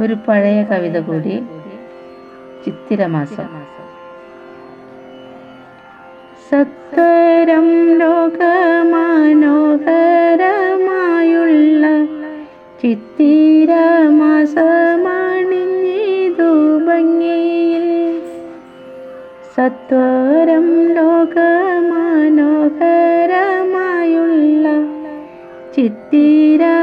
ഒരു പഴയ കവിത കൂടി. ചിത്തിരമാസം. സത്തരം ലോകമനോഹരമായുള്ള ചിത്തിരമാസമണിഞ്ഞിതു ഭംഗിയിൽ. സത്വരം ലോകമനോഹരമായുള്ള ചിത്തിരമാസമണിഞ്ഞിതു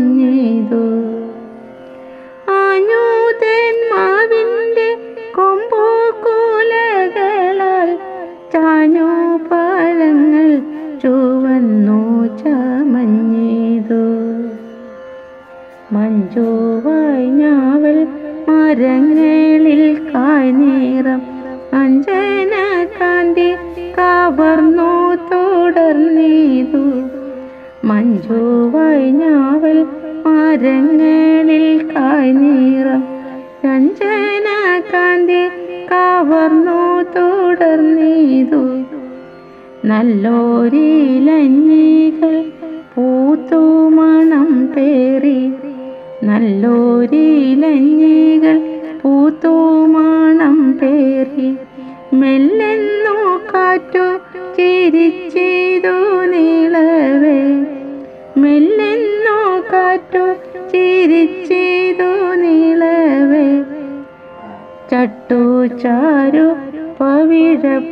ചമഞ്ഞിതു ആഞ്ഞു കൊമ്പൂക്കൂലകളാൽ കൊമ്പുകോലകളാൽ പാലങ്ങൾ ചുവന്നു ചമഞ്ഞിതു. മഞ്ജുവായി ഞാവൽ മരങ്ങളിൽ കായ്നീറം അഞ്ജന കാന്തി കവർന്നു മഞ്ജുവായി ഞാവൽ മരങ്ങളിൽ കായ്നീറം. രഞ്ജന കാന്തി കവർന്നു തുടർന്നീതു നല്ലോരിലഞ്ഞികൾ പൂത്തു മണം പേറി. നല്ലോരിലഞ്ഞികൾ പൂത്തു മണം പേറി. മെല്ലെന്നു കാറ്റു ചിരിച്ചിതു കാറ്റു ചിരിച്ചിതു നീളവേ. ചട്ടു ചാരു പവിഴപ്രഭയാർന്നു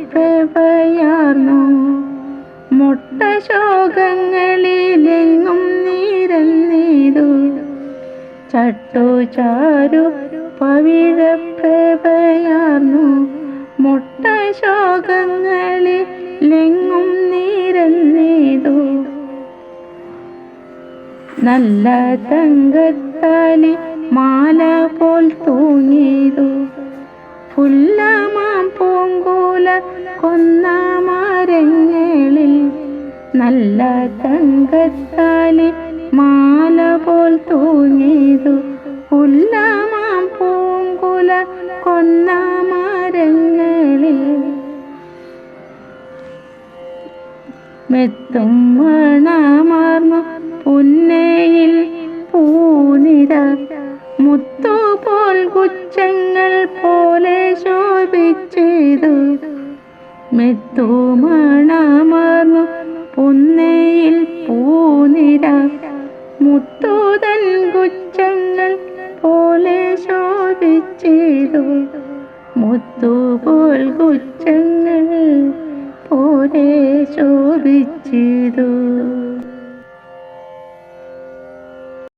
മുട്ട ശോകങ്ങളിലെങ്ങും നിരന്നിതു ചട്ടു ചാരു പവിഴപ്രഭയാർന്നു മുട്ട നല്ല തങ്കത്താലി മാല പോൽ തൂങ്ങിയതു പുല്ലമാം പൂങ്കൂല കൊന്ന മരങ്ങളിൽ നല്ല തങ്കത്താലി മാല പോൽ തൂങ്ങിയതു പുല്ലമാം പൂങ്കുല കൊന്ന മരങ്ങളിൽ മെത്തും മണമാർന്നു പുന്നയിൽ പൂനിര മുത്തുപോൽ കുച്ചങ്ങൾ പോലെ ശോഭിച്ചത് മെത്തു മണമാർന്നു പുന്നയിൽ പൂനിര മുത്തുതൻ കുച്ചങ്ങൾ പോലെ ശോഭിച്ചതു മുത്തുപോൽ കുച്ചങ്ങൾ പോലെ ശോഭിച്ചതു